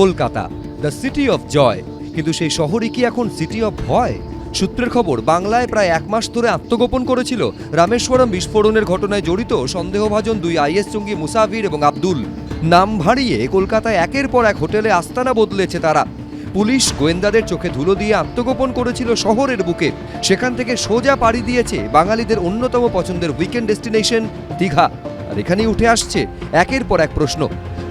Kolkata the city of joy কিন্তু সেই শহরই কি এখন সিটি অফ ভয়? সূত্রের খবর, বাংলায় প্রায় এক মাস ধরে আত্মগোপন করেছিল রামেশ্বরম বিস্ফোরণের ঘটনায় জড়িত সন্দেহভাজন দুই আইএস জঙ্গি মুসাফির এবং আব্দুল। নাম ভারিয়ে কলকাতায় একের পর এক হোটেলে আস্তানা বদলেছে তারা। পুলিশ গোয়েন্দাদের চোখে ধুলো দিয়ে আত্মগোপন করেছিল শহরের বুকে। সেখান থেকে সোজা পাড়ি দিয়েছে বাঙালিদের অন্যতম পছন্দের উইকেন্ড ডেস্টিনেশন দীঘা। আর এখানেই উঠে আসছে একের পর এক প্রশ্ন,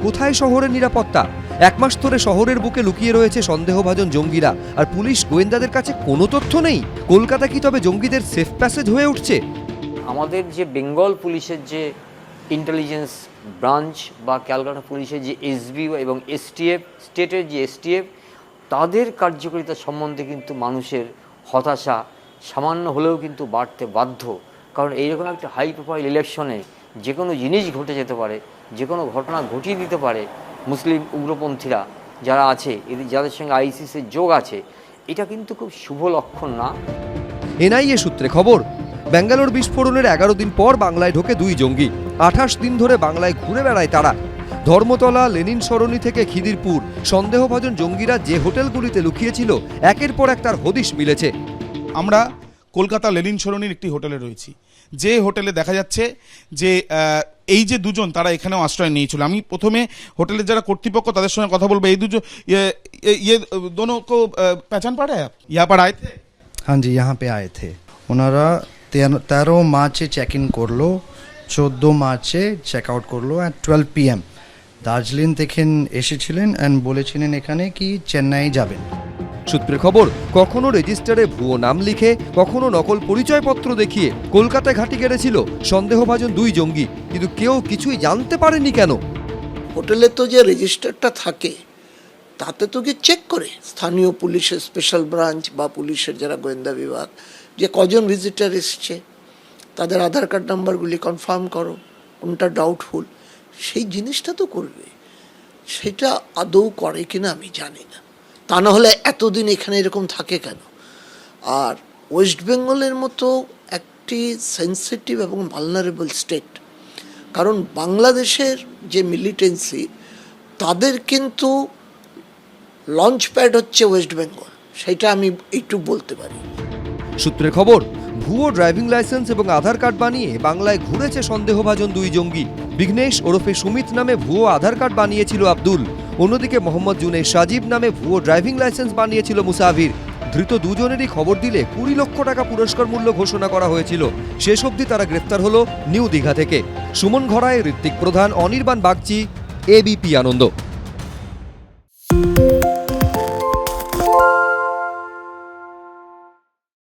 কোথায় শহরের নিরাপত্তা? এক মাস ধরে শহরের বুকে লুকিয়ে রয়েছে সন্দেহভাজন জঙ্গিরা। আর পুলিশ গোয়েন্দাদের কাছে কোনো তথ্য নেই। কলকাতা কি তবে জঙ্গিদের সেফ প্যাসেজ হয়ে উঠছে? আমাদের যে বেঙ্গল পুলিশের যে ইন্টেলিজেন্স ব্রাঞ্চ বা ক্যালকাটা পুলিশের যে এসবি এবং এসটিএফ স্টেটের যে এসটিএফ তাদের কার্যকারিতা সম্বন্ধে কিন্তু মানুষের হতাশা সামান্য হলেও কিন্তু বাড়তে বাধ্য। কারণ এইরকম একটা হাই প্রোফাইল ইলেকশনে যে কোনো জিনিস ঘটে যেতে পারে যে কোনো ঘটনা ঘটিয়ে দিতে পারে মুসলিম উগ্রপন্থীরা যারা আছে এদের যাদের সঙ্গে আইসিসের যোগ আছে এটা কিন্তু খুব শুভ লক্ষণ না? এনআইএ সূত্রে খবর ব্যাঙ্গালোর বিস্ফোরণের এগারো দিন পর বাংলায় ঢোকে দুই জঙ্গি। আঠাশ দিন ধরে বাংলায় ঘুরে বেড়ায় তারা। ধর্মতলা লেনিন সরণি থেকে খিদিরপুর সন্দেহভাজন জঙ্গিরা যে হোটেলগুলিতে লুকিয়েছিল একের পর এক তার হদিশ মিলেছে। আমরা কলকাতা লেনিন সরণির একটি হোটেলে রয়েছি। যে হোটেলে দেখা যাচ্ছে যে আহ, এই যে দুজন তারা এখানেও আশ্রয় নিয়েছিল আমি প্রথমে হোটেলের যারা কর্তৃপক্ষ তাদের সঙ্গে কথা বলবো এই দুজন ইয়ে ये- ये दोनों को আহ, पहचान पा रहे हैं आप यहाँ पर आए थे হ্যাঁ জি यहाँ पे आए थे ওনারা তের- তেরো মার্চে চেক ইন করলো চোদ্দো মার্চে চেক আউট করলো at twelve P M Darjeeling থেকে এসেছিলেন অ্যান্ড বলেছিলেন এখানে কি চেন্নাই যাবেন সূত্রের খবর, কখনো রেজিস্টারে ভুয়ো নাম লিখে, কখনো নকল পরিচয়পত্র দেখিয়ে কলকাতায় ঘাঁটি গেড়েছিল সন্দেহভাজন দুই জঙ্গি। কিন্তু কেউ কিছুই জানতে পারেনি কেন? হোটেলে তো যে রেজিস্টারটা থাকে, তাতে তো গিয়ে চেক করে। স্থানীয় পুলিশের স্পেশাল ব্রাঞ্চ বা পুলিশের যারা গোয়েন্দা বিভাগ, যে কজন ভিজিটার এসছে, তাদের আধার কার্ড নাম্বারগুলি কনফার্ম করো, কোনটা ডাউটফুল সেই জিনিসটা তো করবে। সেটা আদৌ করে কিনা আমি জানি না। তা না হলে এতদিন এখানে এরকম থাকে কেন? আর ওয়েস্ট বেঙ্গলের মতো একটি সেন্সিটিভ এবং ভালনারেবল স্টেট, কারণ বাংলাদেশের যে মিলিটেন্সি, তাদের কিন্তু লঞ্চ প্যাড হচ্ছে ওয়েস্ট বেঙ্গল, সেটা আমি একটু বলতে পারি। সূত্রে খবর, ভুয়ো ড্রাইভিং লাইসেন্স এবং আধার কার্ড বানিয়ে বাংলায় ঘুরেছে সন্দেহভাজন দুই জঙ্গি। বিঘ্নেশ ওরফে সুমিত নামে ভুয়ো আধার কার্ড বানিয়েছিল আব্দুল। অন্যদিকে মোহাম্মদ জুনে সাজিব নামে ভুয়ো ড্রাইভিং লাইসেন্স বানিয়েছিল মুসাভির ধৃত দুজনেরই খবর দিলে কুড়ি লক্ষ টাকা পুরস্কার মূল্য ঘোষণা করা হয়েছিল। শেষ অবধি তারা গ্রেফতার হল নিউ দীঘা থেকে। সুমন ঘড়ায় ঋত্বিক প্রধান, অনির্বাণ বাগচি, এবিপি আনন্দ।